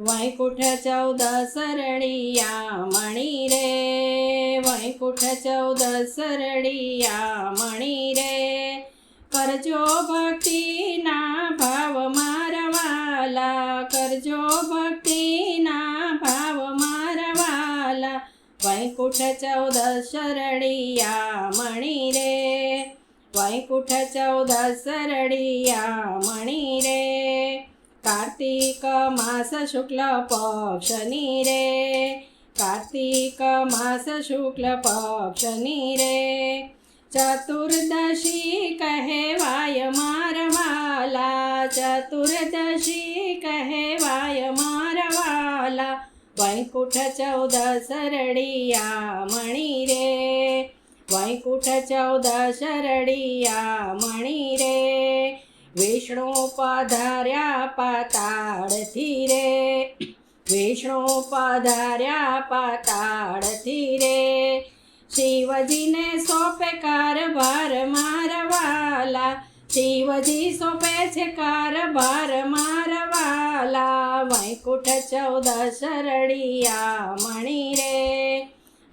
વૈકુંઠ ચૌદ સરળિયા મણી રે વૈકુંઠ ચૌદ સરળિયા મણી રે કરજો ભક્તિના ભાવ મારવાલા કરજો ભક્તિના ભાવ મારવાલા વૈકુંઠ ચૌદ સરળિયા મણી કાર્તિક માસ શુક્લ પક્ષની રે કાર્તિક માસ શુક્લ પક્ષની રે ચતુર્દશી કહેવાય મારવાલા ચતુર્દશી કહેવાય મારવાલા વૈકુંઠ ચૌદ સરળિયા મણી રે વૈકુંઠ ચૌદ સરળિયા મણી રે વિષ્ણુ પધાર્યા પાતાળથી રે. વૈષ્ણો પધાર્યા પાતાળથી રે. શિવજીને સોંપે કારભાર મારવાલા. શિવજી સોંપે છે કારભાર મારવાલા. વૈકુંઠ ચૌદ સરળિયા મણી રે.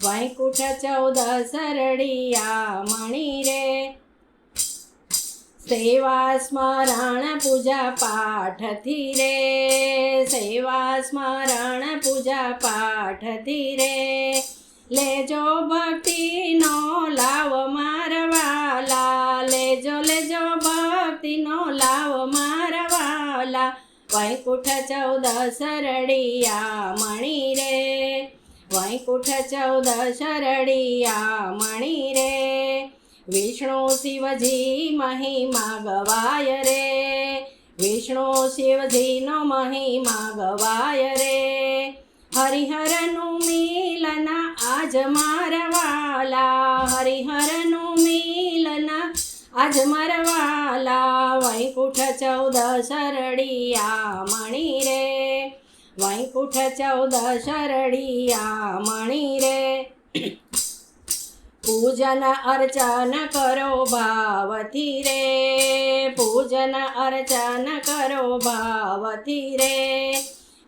વૈકુંઠ ચૌદ સરળિયા મણી રે. સેવા સ્મરણ પૂજા પાઠથી રે સેવા સ્મરણ પૂજા પાઠથી રે. લેજો ભક્તિનો લાવ મારવાલા લેજો લેજો ભક્તિનો લાવ મારવાલા, વૈકુંઠ ચૌદ સરળિયા મણી રે, વૈકુંઠ ચૌદ સરળિયા મણી રે. વિષ્ણુ શિવજી મહિમા ગવાય રે. વિષ્ણુ શિવજીનો મહિમા ગવાય રે. હરિહરનું મિલન આજ મારવાલા. હરિહરનું મિલન આજ મરવાલા. વૈકુંઠ ચૌદ શરડિયા મણી રે. વૈકુંઠ ચૌદ રે પૂજન અર્ચન કરો ભાવથી રે, પૂજન અર્ચન કરો ભાવથી રે.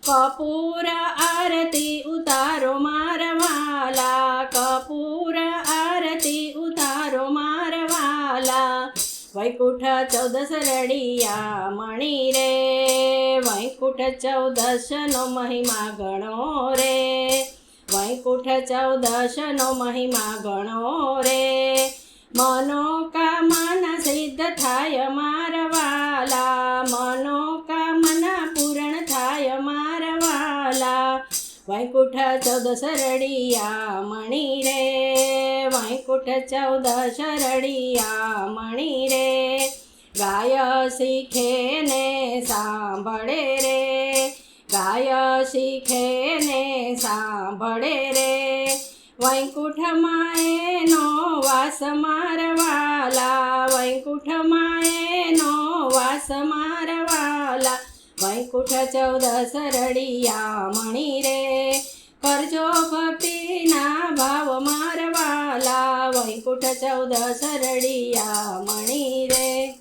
કપૂર આરતી ઉતારો મારવાલા કપૂર આરતી ઉતારો મારવાલા વૈકુંઠ ચૌદશ રડિયા મણી રે, વૈકુંઠ ચૌદશનો મહિમા ગણો રે. વૈકુંઠ ચૌદશનો મહિમા ગણો રે. મનોકામના સિદ્ધ થાય મારવાલા મનોકામના પૂરણ થાય મારવાલા વૈકુંઠ ચૌદશ રડિયા મણી રે. વૈકુંઠ ચૌદશ રડિયા મણી રે. ગાય શીખે ને સાંભળે રે. ગાય શીખે ને સાંભળે રે. વૈકુંઠમાં એનો વાસ મારવાલા વૈકુંઠમાં એનો વાસ મારવાલા, વૈકુંઠ ચૌદ રડિયા મણી રે. કરજો ભક્તિના ભાવ મારવાલા, વૈકુંઠ ચૌદ રડિયા મણી રે.